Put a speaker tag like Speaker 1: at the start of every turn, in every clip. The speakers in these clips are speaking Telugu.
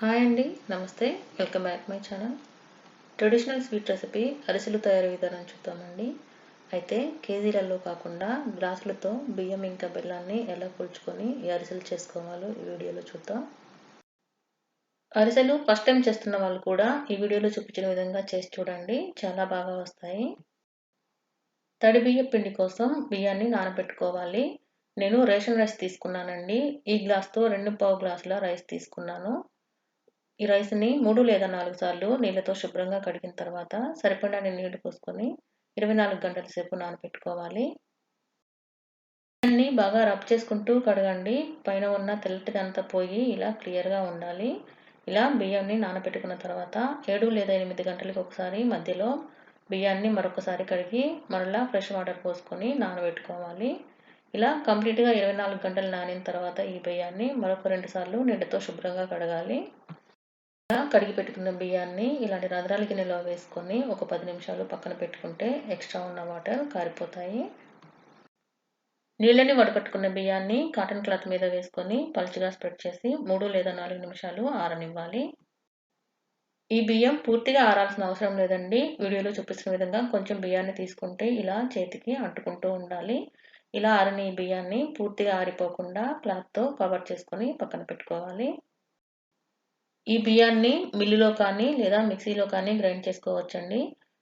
Speaker 1: హాయ్ అండి నమస్తే. Welcome back my channel. Traditional sweet recipe అరిసెలు తయారీ విధానం చూద్దామండి. అయితే కేజీలలో కాకుండా గ్లాసులతో బియ్యం ఇంకా బెల్లాన్ని ఎలా కూల్చుకొని ఈ అరిసెలు చేసుకోవాలో ఈ వీడియోలో చూద్దాం. అరిసెలు ఫస్ట్ టైం చేస్తున్న వాళ్ళు కూడా ఈ వీడియోలో చూపించిన విధంగా చేసి చూడండి చాలా బాగా వస్తాయి. తడి బియ్య పిండి కోసం బియ్యాన్ని నానబెట్టుకోవాలి. నేను రేషన్ రైస్ తీసుకున్నానండి. ఈ గ్లాస్తో రెండు పావు గ్లాసుల రైస్ తీసుకున్నాను. ఈ రైస్ని మూడు లేదా నాలుగు సార్లు నీళ్ళతో శుభ్రంగా కడిగిన తర్వాత సరిపడాని నీళ్ళు పోసుకొని ఇరవై నాలుగు గంటల సేపు నానబెట్టుకోవాలి బియ్యాన్ని బాగా రబ్ చేసుకుంటూ కడగండి. పైన ఉన్న తెల్లటిదంతా పోయి ఇలా క్లియర్గా ఉండాలి. ఇలా బియ్యాన్ని నానబెట్టుకున్న తర్వాత ఏడు లేదా ఎనిమిది గంటలకు ఒకసారి మధ్యలో బియ్యాన్ని మరొకసారి కడిగి మరలా ఫ్రెష్ వాటర్ పోసుకొని నానబెట్టుకోవాలి. ఇలా కంప్లీట్గా ఇరవై నాలుగు గంటలు నానిన తర్వాత ఈ బియ్యాన్ని మరొక రెండు సార్లు నీళ్ళతో శుభ్రంగా కడగాలి. కడిగి పెట్టుకున్న బియ్యాన్ని ఇలాంటి రంధ్రాల గిన్నెలో వేసుకొని ఒక పది నిమిషాలు పక్కన పెట్టుకుంటే ఎక్స్ట్రా ఉన్న వాటర్ కారిపోతాయి. నీళ్ళని వడకట్టుకున్న బియ్యాన్ని కాటన్ క్లాత్ మీద వేసుకొని పలుచగా స్ప్రెడ్ చేసి మూడు లేదా నాలుగు నిమిషాలు ఆరనివ్వాలి. ఈ బియ్యం పూర్తిగా ఆరాల్సిన అవసరం లేదండి. వీడియోలో చూపిస్తున్న విధంగా కొంచెం బియ్యాన్ని తీసుకుంటే ఇలా చేతికి అంటుకుంటూ ఉండాలి. ఇలా ఆరని బియ్యాన్ని పూర్తిగా ఆరిపోకుండా క్లాత్తో కవర్ చేసుకొని పక్కన పెట్టుకోవాలి. ఈ బియ్యాన్ని మిల్లులో కానీ లేదా మిక్సీలో కానీ గ్రైండ్ చేసుకోవచ్చండి.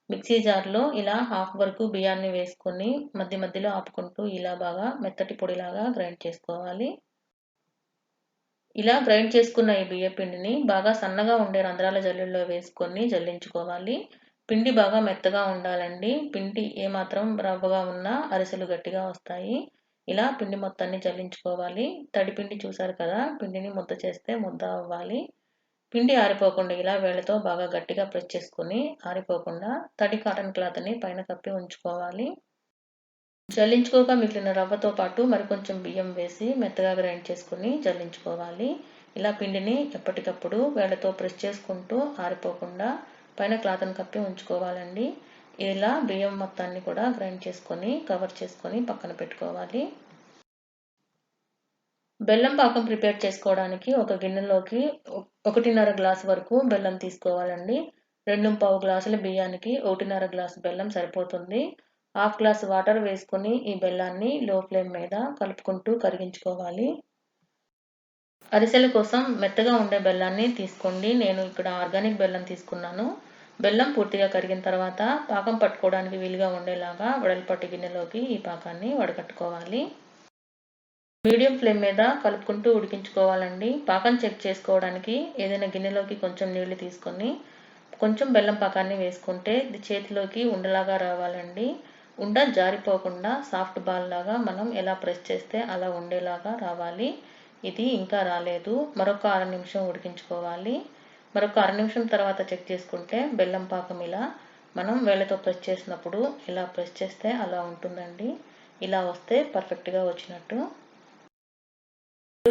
Speaker 1: మిక్సీ జార్లో ఇలా హాఫ్ వరకు బియ్యాన్ని వేసుకొని మధ్య మధ్యలో ఆపుకుంటూ ఇలా బాగా మెత్తటి పొడిలాగా గ్రైండ్ చేసుకోవాలి. ఇలా గ్రైండ్ చేసుకున్న ఈ బియ్య పిండిని బాగా సన్నగా ఉండే రంధ్రాల జల్లుల్లో వేసుకొని జల్లించుకోవాలి. పిండి బాగా మెత్తగా ఉండాలండి. పిండి ఏమాత్రం రవ్వగా ఉన్నా అరిసెలు గట్టిగా వస్తాయి. ఇలా పిండి మొత్తాన్ని జల్లించుకోవాలి. తడి పిండి చూసారు కదా? పిండిని ముద్ద చేస్తే ముద్ద అవ్వాలి. పిండి ఆరిపోకుండా ఇలా వేళ్ళతో బాగా గట్టిగా ప్రెస్ చేసుకొని ఆరిపోకుండా తడి కాటన్ క్లాత్ని పైన కప్పి ఉంచుకోవాలి. జల్లించుకోక మిగిలిన రవ్వతో పాటు మరికొంచెం బియ్యం వేసి మెత్తగా గ్రైండ్ చేసుకుని జల్లించుకోవాలి. ఇలా పిండిని ఎప్పటికప్పుడు వేళ్ళతో ప్రెస్ చేసుకుంటూ ఆరిపోకుండా పైన క్లాత్ని కప్పి ఉంచుకోవాలండి. ఇలా బియ్యం మొత్తాన్ని కూడా గ్రైండ్ చేసుకొని కవర్ చేసుకొని పక్కన పెట్టుకోవాలి. బెల్లం పాకం ప్రిపేర్ చేసుకోవడానికి ఒక గిన్నెలోకి ఒకటిన్నర గ్లాస్ వరకు బెల్లం తీసుకోవాలండి. రెండు పావు గ్లాసుల బియ్యానికి ఒకటిన్నర గ్లాసు బెల్లం సరిపోతుంది. హాఫ్ గ్లాస్ వాటర్ వేసుకొని ఈ బెల్లాన్ని లో ఫ్లేమ్ మీద కలుపుకుంటూ కరిగించుకోవాలి. అరిసెల కోసం మెత్తగా ఉండే బెల్లాన్ని తీసుకోండి. నేను ఇక్కడ ఆర్గానిక్ బెల్లం తీసుకున్నాను. బెల్లం పూర్తిగా కరిగిన తర్వాత పాకం పట్టుకోవడానికి వీలుగా ఉండేలాగా వడలపట్టి గిన్నెలోకి ఈ పాకాన్ని వడకట్టుకోవాలి. మీడియం ఫ్లేమ్ మీద కలుపుకుంటూ ఉడికించుకోవాలండి. పాకం చెక్ చేసుకోవడానికి ఏదైనా గిన్నెలోకి కొంచెం నీళ్ళు తీసుకొని కొంచెం బెల్లం పాకాన్ని వేసుకుంటే ఇది చేతిలోకి ఉండలాగా రావాలండి. ఉండ జారిపోకుండా సాఫ్ట్ బాల్ లాగా మనం ఎలా ప్రెస్ చేస్తే అలా ఉండేలాగా రావాలి. ఇది ఇంకా రాలేదు. మరొక అర నిమిషం ఉడికించుకోవాలి. మరొక అర నిమిషం తర్వాత చెక్ చేసుకుంటే బెల్లం పాకం ఇలా మనం వేళ్ళతో ప్రెస్ చేసినప్పుడు ఇలా ప్రెస్ చేస్తే అలా ఉంటుందండి. ఇలా వస్తే పర్ఫెక్ట్గా వచ్చినట్టు.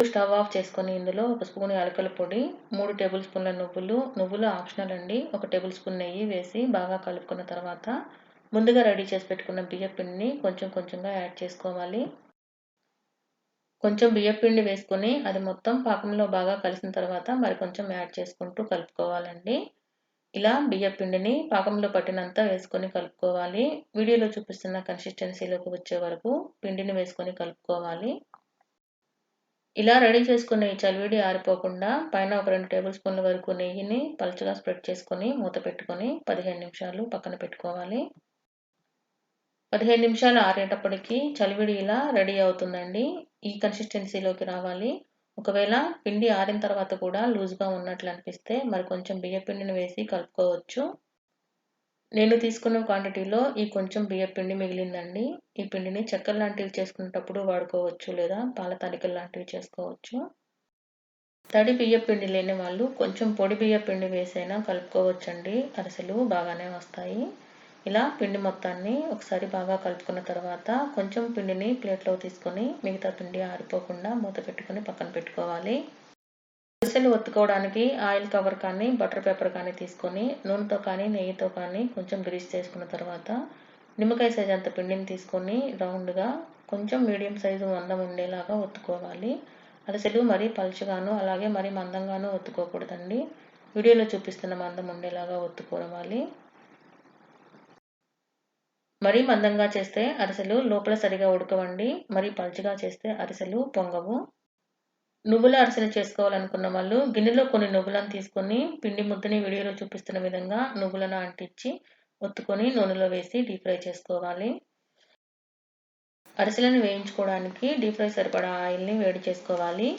Speaker 1: స్టవ్ ఆఫ్ చేసుకొని ఇందులో ఒక స్పూన్ యాలకల పొడి మూడు టేబుల్ స్పూన్ల నువ్వులు నువ్వులు ఆప్షనల్ అండి. ఒక టేబుల్ స్పూన్ నెయ్యి వేసి బాగా కలుపుకున్న తర్వాత ముందుగా రెడీ చేసి పెట్టుకున్న బియ్య పిండిని కొంచెం కొంచెంగా యాడ్ చేసుకోవాలి. కొంచెం బియ్య పిండి వేసుకొని అది మొత్తం పాకంలో బాగా కలిసిన తర్వాత మరి కొంచెం యాడ్ చేసుకుంటూ కలుపుకోవాలండి. ఇలా బియ్య పిండిని పాకంలో పట్టినంత వేసుకొని కలుపుకోవాలి. వీడియోలో చూపిస్తున్న కన్సిస్టెన్సీలోకి వచ్చే వరకు పిండిని వేసుకొని కలుపుకోవాలి. ఇలా రెడీ చేసుకున్న ఈ చలివిడి ఆరిపోకుండా పైన ఒక రెండు టేబుల్ స్పూన్ల వరకు నెయ్యిని పలుచగా స్ప్రెడ్ చేసుకొని మూత పెట్టుకొని పదిహేను నిమిషాలు పక్కన పెట్టుకోవాలి. పదిహేను నిమిషాలు ఆరేటప్పటికి చలివిడి ఇలా రెడీ అవుతుందండి. ఈ కన్సిస్టెన్సీలోకి రావాలి. ఒకవేళ పిండి ఆరిన తర్వాత కూడా లూజ్గా ఉన్నట్లు అనిపిస్తే మరి కొంచెం బియ్య పిండిని వేసి కలుపుకోవచ్చు. నేను తీసుకున్న క్వాంటిటీలో ఈ కొంచెం బియ్య పిండి మిగిలిందండి. ఈ పిండిని చక్కెర లాంటివి చేసుకునేటప్పుడు వాడుకోవచ్చు లేదా పాల తాలికలు లాంటివి చేసుకోవచ్చు. తడి బియ్య పిండి లేని వాళ్ళు కొంచెం పొడి బియ్య పిండి వేసైనా కలుపుకోవచ్చండి. అరిసెలు బాగానే వస్తాయి. ఇలా పిండి మొత్తాన్ని ఒకసారి బాగా కలుపుకున్న తర్వాత కొంచెం పిండిని ప్లేట్లో తీసుకొని మిగతా పిండి ఆరిపోకుండా మూత పెట్టుకొని పక్కన పెట్టుకోవాలి. అరిసెలు ఒత్తుకోవడానికి ఆయిల్ కవర్ కానీ బటర్ పేపర్ కానీ తీసుకొని నూనెతో కానీ నెయ్యితో కానీ కొంచెం గ్రీస్ చేసుకున్న తర్వాత నిమ్మకాయ సైజ్ అంత పిండిని తీసుకొని రౌండ్గా కొంచెం మీడియం సైజు మందం ఉండేలాగా ఒత్తుకోవాలి. అరిసెలు మరీ పలుచగాను అలాగే మరీ మందంగాను ఒత్తుకోకూడదండి. వీడియోలో చూపిస్తున్న మందం ఉండేలాగా ఒత్తుకోవాలి. మరీ మందంగా చేస్తే అరిసెలు లోపల సరిగా ఉడకవండి. మరీ పలుచగా చేస్తే అరిసెలు పొంగవు. నువ్వుల అరిసెలు చేసుకోవాలనుకున్న వాళ్ళు గిన్నెలో కొన్ని నువ్వులను తీసుకొని పిండి ముద్దని వీడియోలో చూపిస్తున్న విధంగా నువ్వులను అంటించి ఒత్తుకొని నూనెలో వేసి డీప్ ఫ్రై చేసుకోవాలి. అరిసెలను వేయించుకోవడానికి డీప్ ఫ్రై సరిపడా ఆయిల్ని వేడి చేసుకోవాలి.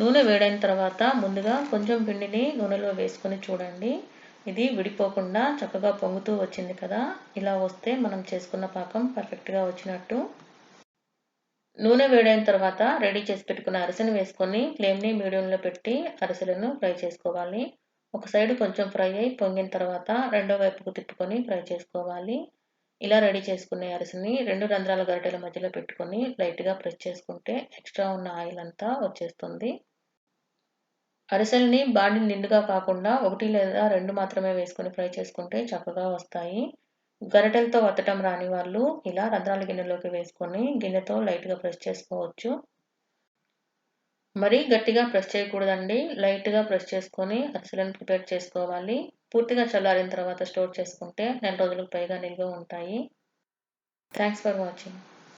Speaker 1: నూనె వేడైన తర్వాత ముందుగా కొంచెం పిండిని నూనెలో వేసుకొని చూడండి. ఇది విడిపోకుండా చక్కగా పొంగుతూ వచ్చింది కదా ఇలా వస్తే మనం చేసుకున్న పాకం పర్ఫెక్ట్గా వచ్చినట్టు. నూనె వేడైన తర్వాత రెడీ చేసి పెట్టుకున్న అరిసెను వేసుకొని ఫ్లేమ్ని మీడియంలో పెట్టి అరిసెలను ఫ్రై చేసుకోవాలి. ఒక సైడ్ కొంచెం ఫ్రై అయి పొంగిన తర్వాత రెండో వైపుకు తిప్పుకొని ఫ్రై చేసుకోవాలి. ఇలా రెడీ చేసుకునే అరిసెని రెండు రంధ్రాల గరిటెల మధ్యలో పెట్టుకొని లైట్గా ప్రెస్ చేసుకుంటే ఎక్స్ట్రా ఉన్న ఆయిల్ అంతా వచ్చేస్తుంది. అరిసెల్ని బాడీ నిండుగా కాకుండా ఒకటి లేదా రెండు మాత్రమే వేసుకొని ఫ్రై చేసుకుంటే చక్కగా వస్తాయి. గరిటెలతో వత్తటం రాని వాళ్ళు ఇలా రంధ్రాల గిన్నెలోకి వేసుకొని గిన్నెతో లైట్గా ప్రెస్ చేసుకోవచ్చు. మరీ గట్టిగా ప్రెస్ చేయకూడదండి. లైట్గా ప్రెస్ చేసుకొని అరిసెలను ప్రిపేర్ చేసుకోవాలి. పూర్తిగా చల్లారిన తర్వాత స్టోర్ చేసుకుంటే నెల రోజులకు పైగా నిల్వ ఉంటాయి. Thanks for watching.